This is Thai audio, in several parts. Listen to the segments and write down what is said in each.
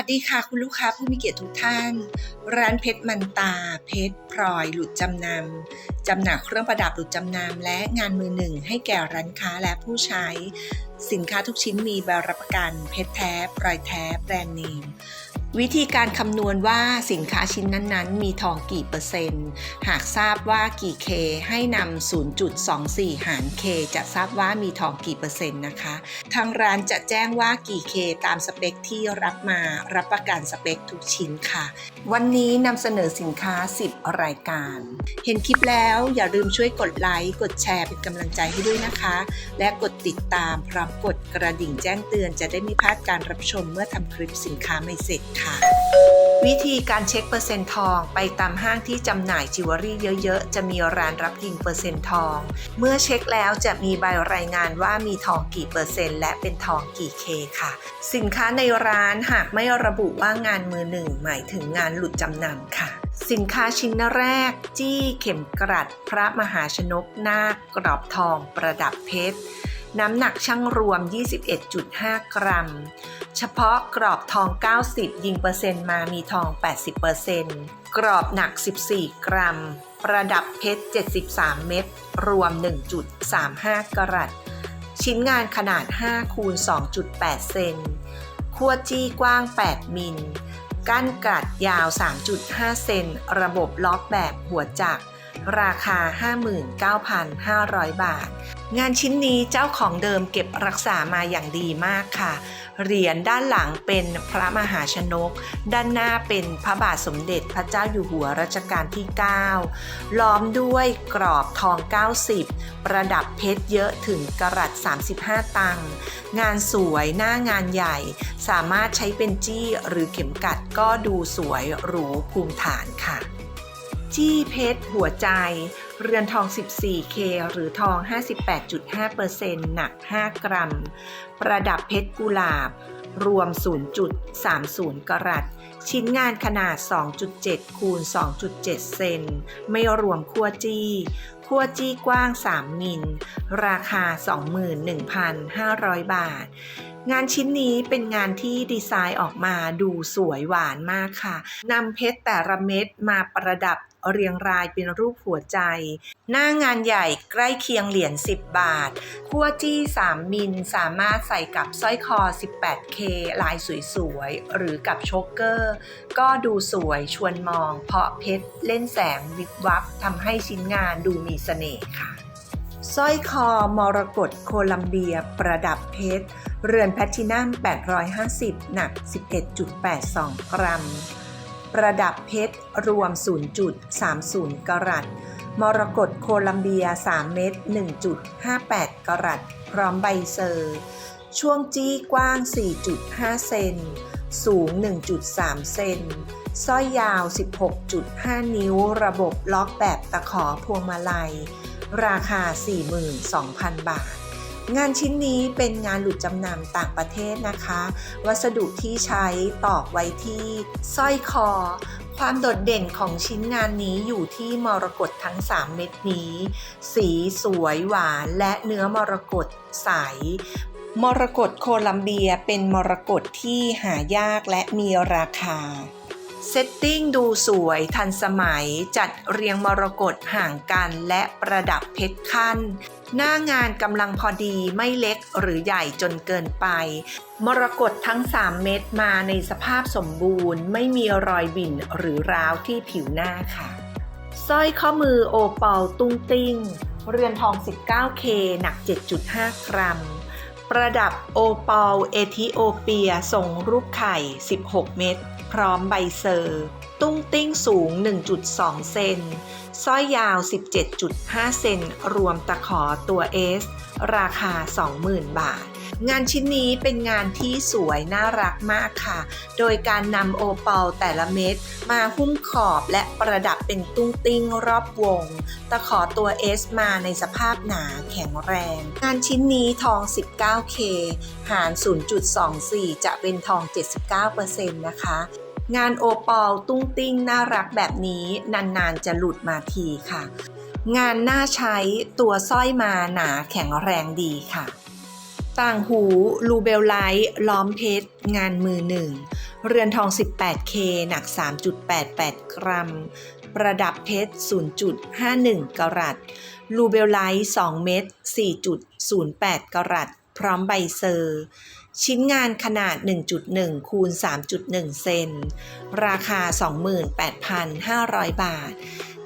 วัสดีค่ะคุณลูกค้าผู้มีเกียรติทุกท่าน ร้านเพชรมันตา เพชรพลอยหลุดจำนำจำหน่ายเครื่องประดับหลุดจำนำและงานมือหนึ่งให้แก่ร้านค้าและผู้ใช้ สินค้าทุกชิ้นมีใบรับประกัน เพชรแท้พลอยแท้แบรนด์เนม วิธีการคำนวณว่าสินค้าชิ้นนั้นๆ มีทองกี่เปอร์เซ็นต์ หากทราบว่ากี่เคให้นำ 0.24 หารเคจะทราบว่ามีทองกี่เปอร์เซ็นต์นะคะ ทางร้านจะแจ้งว่ากี่เคตามสเปคที่รับมารับประกันสเปคทุกชิ้นค่ะ วันนี้นำเสนอสินค้า 10 รายการ เห็นคลิปแล้วอย่าลืมช่วยกดไลค์กดแชร์เป็นกำลังใจให้ด้วยนะคะ และกดติดตามพร้อมกดกระดิ่งแจ้งเตือนจะได้ไม่พลาดการรับชมเมื่อทำคลิปสินค้าไม่เสร็จค่ะวิธีการเช็คเปอร์เซ็นต์ทอง ไปตามห้างที่จำหน่ายจิวเวลรี่เยอะๆ จะมีร้านรับยิงเปอร์เซ็นต์ทอง เมื่อเช็คแล้วจะมีใบรายงานว่ามีทองกี่เปอร์เซ็นต์และเป็นทองกี่เคค่ะ สินค้าในร้านหากไม่ระบุว่างานมือหนึ่งหมายถึงงานหลุดจำนำค่ะสินค้าชิ้นแรก จี้เข็มกลัด พระมหาชนก นาคกรอบทอง ประดับเพชร น้ำหนักช่างรวม 21.5 กรัม เฉพาะกรอบทอง 90 ยิงเปอร์เซ็นต์มามีทอง 80%กรอบหนัก 14 กรัม ประดับเพชร 73 เม็ด รวม 1.35 กรัต ชิ้นงานขนาด 5 คูณ 2.8 เซนขั้วจี้กว้าง 8 มิลก้านกัดยาว 3.5 เซน ระบบล็อกแบบหัวจักรราคา 59,500 บาท งานชิ้นนี้เจ้าของเดิมเก็บรักษามาอย่างดีมากค่ะ เหรียญด้านหลังเป็นพระมหาชนก ด้านหน้าเป็นพระบาทสมเด็จพระเจ้าอยู่หัวรัชกาลที่ 9 ล้อมด้วยกรอบทอง 90 ประดับเพชรเยอะถึงกรัต35 ตังค์งานสวยหน้างานใหญ่ สามารถใช้เป็นจี้หรือเข็มกัดก็ดูสวยหรูภูมิฐานค่ะ จี้เพชรหัวใจ เรือนทอง 14K หรือทอง 58.5%หนัก 5 กรัม ประดับเพชรกุหลาบ รวม 0.30 กรัต ชิ้นงานขนาด 2.7 คูณ 2.7 เซน ไม่รวมขั้วจี้ขั้วจี้กว้าง 3 มิล ราคา 21,500 บาทงานชิ้นนี้เป็นงานที่ดีไซน์ออกมาดูสวยหวานมากค่ะนำเพชรแต่ละเม็ดมาประดับ เรียงรายเป็นรูปหัวใจ หน้างานใหญ่ใกล้เคียงเหรียญ 10 บาทขั้วจี้ 3 มิล สามารถใส่กับสร้อยคอ 18K ลายสวยๆ หรือกับโชกเกอร์ ก็ดูสวยชวนมอง เพราะเพชรเล่นแสงวิบวับทำให้ชิ้นงานดูมีเสน่ห์ค่ะสร้อยคอมรกตโคลัมเบีย ประดับเพชร เรือนแพลตตินัม850 หนัก 11.82 กรัม ประดับเพชรรวม 0.30 กรัตมรกตโคลัมเบีย 3 เม็ด1.58 กรัตพร้อมใบเซอร์ ช่วงจี้กว้าง 4.5 เซน สูง 1.3 เซนสร้อยยาว 16.5 นิ้ว ระบบล็อกแบบตะขอพวงมาลัย ราคา 42,000 บาท งานชิ้นนี้เป็นงานหลุดจำนำต่างประเทศนะคะ วัสดุที่ใช้ตอกไว้ที่สร้อยคอ ความโดดเด่นของชิ้นงานนี้อยู่ที่มรกตทั้ง 3 เม็ดนี้ สีสวยหวานและเนื้อมรกตใสมรกตโคลัมเบียเป็นมรกตที่หายากและมีราคา เซตติ้งดูสวยทันสมัยจัดเรียงมรกตห่างกันและประดับเพชรขั้น หน้างานกำลังพอดีไม่เล็กหรือใหญ่จนเกินไป มรกตทั้ง 3 เม็ดมาในสภาพสมบูรณ์ ไม่มีรอยบิ่นหรือร้าวที่ผิวหน้าค่ะสร้อยข้อมือโอปอลตุ้งติ้ง เรือนทอง 19K หนัก 7.5 กรัม ประดับโอปอลเอธิโอเปียทรงรูปไข่ 16 เม็ดพร้อมใบเซอร์ ตุ้งติ้งสูง 1.2 เซนสร้อยยาว 17.5 เซนรวมตะขอตัวเอส ราคา 20,000 บาท งานชิ้นนี้เป็นงานที่สวยน่ารักมากค่ะ โดยการนำโอปอลแต่ละเม็ดมาหุ้มขอบและประดับเป็นตุ้งติ้งรอบวง ตะขอตัว S มาในสภาพหนาแข็งแรง งานชิ้นนี้ทอง 19K หาร 0.24 จะเป็นทอง 79%นะคะงานโอปอลตุ้งติ้งน่ารักแบบนี้นานๆจะหลุดมาทีค่ะ งานน่าใช้ตัวสร้อยมาหนาแข็งแรงดีค่ะ ต่างหูลูเบลไลท์ล้อมเพชร งานมือหนึ่ง เรือนทอง 18K หนัก 3.88 กรัม ประดับเพชร 0.51 กรัตลูเบลไลท์2เม็ด4.08 กรัตพร้อมใบเซอร์ ชิ้นงานขนาด 1.1 คูณ 3.1 เซน ราคา 28,500 บาท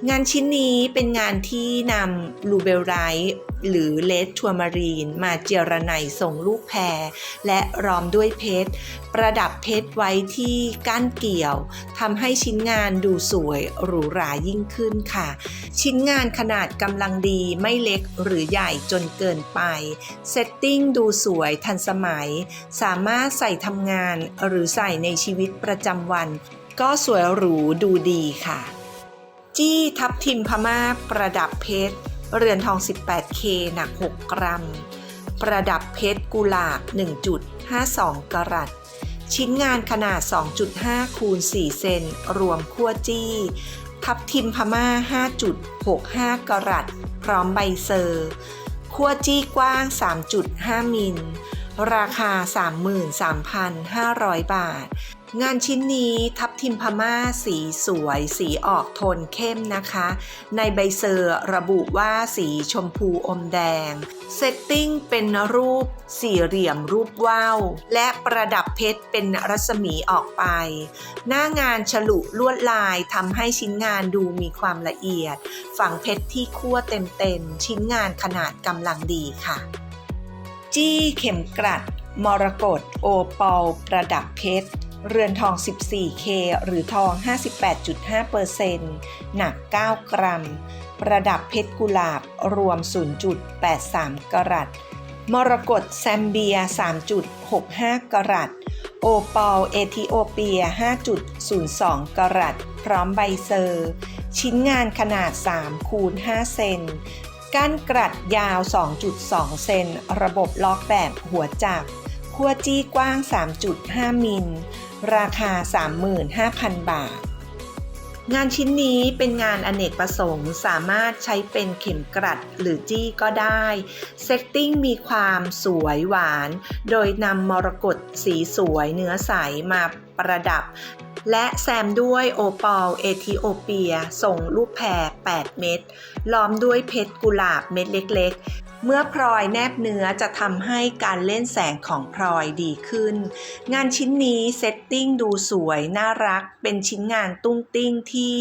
งานชิ้นนี้เป็นงานที่นำลูเบลไรท์ หรือเลดทัวมารีน มาเจรไนส่งลูกแพร และร้อมด้วยเพชร ประดับเพชรไว้ที่ก้านเกี่ยวทำให้ชิ้นงานดูสวยหรูหรายิ่งขึ้นค่ะ ชิ้นงานขนาดกำลังดีไม่เล็กหรือใหญ่จนเกินไป เซตติ้งดูสวยทันสมัย สามารถใส่ทำงานหรือใส่ในชีวิตประจำวัน ก็สวยหรูดูดีค่ะ จี้ทับทิมพม่าประดับเพชร เรือนทอง 18K หนัก 6 กรัม ประดับเพชรกุหลาบ 1.52 กรัต ชิ้นงานขนาด 2.5 คูณ 4 เซน รวมขั้วจี้ ทับทิมพม่า 5.65 กรัต พร้อมใบเซอร์ขั้วจี้กว้าง 3.5 มิล ราคา 33,500 บาท งานชิ้นนี้ทับทิมพม่าสีสวย สีออกโทนเข้มนะคะ ในใบเซอร์ระบุว่าสีชมพูอมแดง เซตติ้งเป็นรูปสี่เหลี่ยมรูปว่าว และประดับเพชรเป็นรัศมีออกไป หน้างานฉลุลวดลายทำให้ชิ้นงานดูมีความละเอียด ฝังเพชรที่คั่วเต็มๆ ชิ้นงานขนาดกำลังดีค่ะ จี้เข็มกลัด มรกตโอปอลประดับเพชร เรือนทอง 14K หรือทอง 58.5%หนัก 9 กรัม ประดับเพชรกุหลาบรวม 0.83 กรัตมรกตแซมเบีย 3.65 กรัตโอปอลเอธิโอเปีย 5.02 กรัตพร้อมใบเซอร์ ชิ้นงานขนาด 3 คูณ 5 เซนก้านกรัดยาว 2.2 เซน ระบบล็อกแบบหัวจักร ขั้วจี้กว้าง 3.5 มิล ราคา 35,000 บาท งานชิ้นนี้เป็นงานอเนกประสงค์สามารถใช้เป็นเข็มกลัดหรือจี้ก็ได้เซตติ้งมีความสวยหวาน โดยนำมรกตสีสวยเนื้อใสมาประดับ และแซมด้วยโอปอลเอธิโอเปียส่งลูกแพร 8 เม็ดล้อมด้วยเพชรกุหลาบเม็ดเล็ก เมื่อพลอยแนบเนื้อจะทำให้การเล่นแสงของพลอยดีขึ้น งานชิ้นนี้เซตติ้งดูสวย น่ารัก เป็นชิ้นงานตุ้งติ้งที่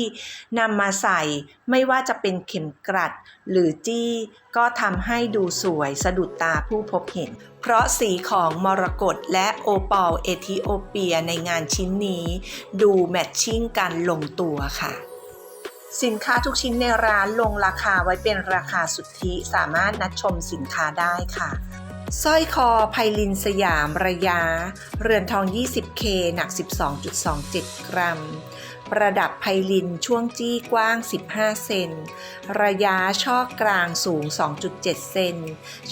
นำมาใส่ ไม่ว่าจะเป็นเข็มกลัด หรือจี้ ก็ทำให้ดูสวย สะดุดตาผู้พบเห็น เพราะสีของมรกตและโอปอลเอธิโอเปียในงานชิ้นนี้ ดูแมทชิ่งกันลงตัวค่ะ สินค้าทุกชิ้นในร้านลงราคาไว้เป็นราคาสุทธิสามารถนัดชมสินค้าได้ค่ะสร้อยคอไพลินสยามระยะ เรือนทอง 20K หนัก 12.27 กรัม ประดับไพลินช่วงจี้กว้าง 15 เซน ระยะช่อกลางสูง 2.7 เซน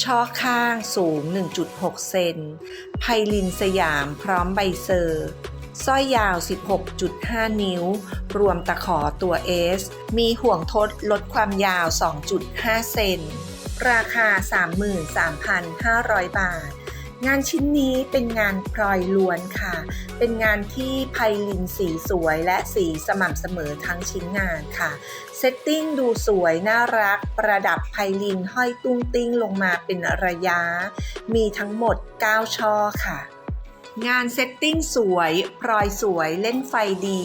ช่อข้างสูง 1.6 เซน ไพลินสยามพร้อมใบเซอร์ สร้อยยาว 16.5 นิ้ว รวมตะขอตัว S มีห่วงทดลดความยาว 2.5 เซน ราคา 33,500 บาท งานชิ้นนี้เป็นงานพลอยล้วนค่ะ เป็นงานที่ไพลินสีสวยและสีสม่ำเสมอทั้งชิ้นงานค่ะ เซตติ้งดูสวยน่ารัก ประดับไพลินห้อยตุ้งติ้งลงมาเป็นระยะ มีทั้งหมด 9 ช่อค่ะ งานเซตติ้งสวยพลอยสวยเล่นไฟดี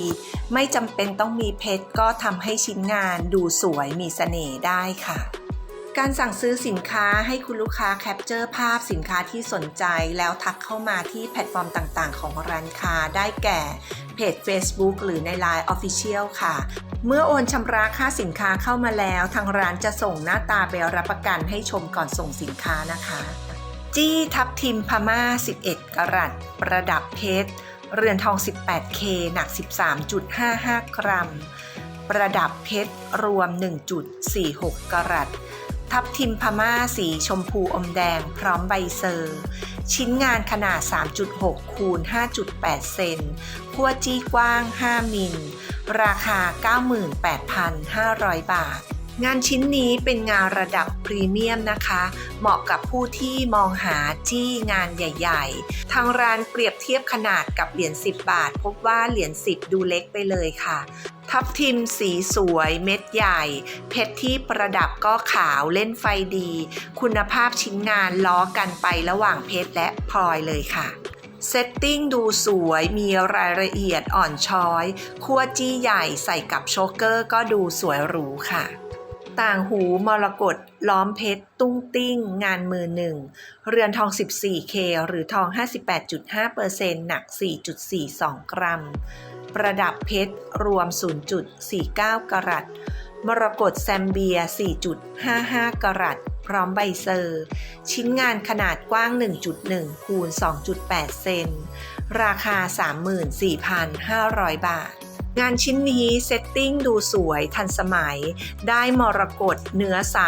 ไม่จำเป็นต้องมีเพชรก็ทำให้ชิ้นงานดูสวยมีเสน่ห์ได้ค่ะ การสั่งซื้อสินค้าให้คุณลูกค้าแคปเจอร์ภาพสินค้าที่สนใจแล้วทักเข้ามาที่แพลตฟอร์มต่างๆ ของร้านค้าได้แก่เพจ Facebook หรือใน Line Official ค่ะ เมื่อโอนชำระค่าสินค้าเข้ามาแล้ว ทางร้านจะส่งหน้าตาใบรับประกันให้ชมก่อนส่งสินค้านะคะ จี้ทับทิมพม่า 11 กรัตประดับเพชร เรือนทอง 18K หนัก 13.55 กรัม ประดับเพชร รวม 1.46 กรัตทับทิมพม่าสีชมพูอมแดงพร้อมใบเซอร์ ชิ้นงานขนาด 3.6 คูณ 5.8 เซนขั้วจี้กว้าง 5 มิล ราคา 98,500 บาท งานชิ้นนี้เป็นงานระดับพรีเมียมนะคะ เหมาะกับผู้ที่มองหาจี้งานใหญ่ๆ ทางร้านเปรียบเทียบขนาดกับเหรียญ10 บาท พบว่าเหรียญ10 ดูเล็กไปเลยค่ะ ทับทิมสีสวยเม็ดใหญ่ เพชรที่ประดับก็ขาวเล่นไฟดี คุณภาพชิ้นงานล้อกันไประหว่างเพชรและพลอยเลยค่ะเซตติ้งดูสวยมีรายละเอียดอ่อนช้อย คั่วจี้ใหญ่ใส่กับโชกเกอร์ก็ดูสวยหรูค่ะ ต่างหูมรกตล้อมเพชร ตุ้งติ้ง งานมือหนึ่ง เรือนทอง 14K หรือทอง 58.5%หนัก 4.42 กรัม ประดับเพชร รวม 0.49 กรัตมรกตแซมเบีย 4.55 กรัตพร้อมใบเซอร์ ชิ้นงานขนาดกว้าง 1.1 คูณ 2.8 เซน ราคา 34,500 บาท งานชิ้นนี้เซตติ้งดูสวยทันสมัย ได้มรกตเนื้อใส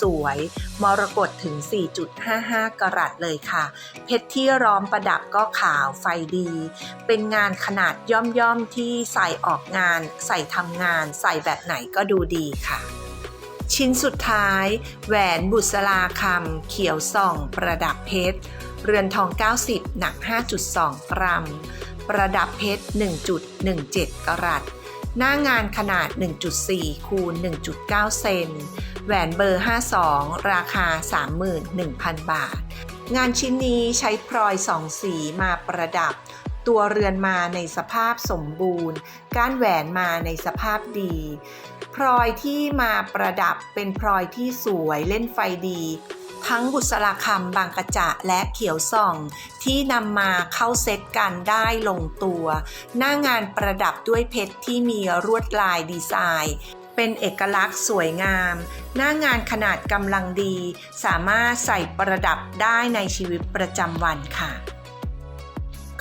สวย มรกตถึง 4.55 กรัตเลยค่ะ เพชรที่ร้อมประดับก็ขาวไฟดี เป็นงานขนาดย่อมๆที่ใส่ออกงาน ใส่ทำงาน ใส่แบบไหนก็ดูดีค่ะชิ้นสุดท้าย แหวนบุษราคำเขียวส่องประดับเพชร เรือนทอง 90 หนัก 5.2 กรัม ประดับเพชร 1.17 กรัต หน้างานขนาด 1.4 คูณ 1.9 เซน แหวนเบอร์ 52 ราคา 31,000 บาท งานชิ้นนี้ใช้พลอยสองสีมาประดับ ตัวเรือนมาในสภาพสมบูรณ์ ก้านแหวนมาในสภาพดีพลอยที่มาประดับเป็นพลอยที่สวยเล่นไฟดี ทั้งบุษราคำบางกระจะและเขียวส่อง ที่นำมาเข้าเซตกันได้ลงตัว หน้างานประดับด้วยเพชรที่มีรวดลายดีไซน์เป็นเอกลักษณ์สวยงาม หน้างานขนาดกำลังดี สามารถใส่ประดับได้ในชีวิตประจำวันค่ะ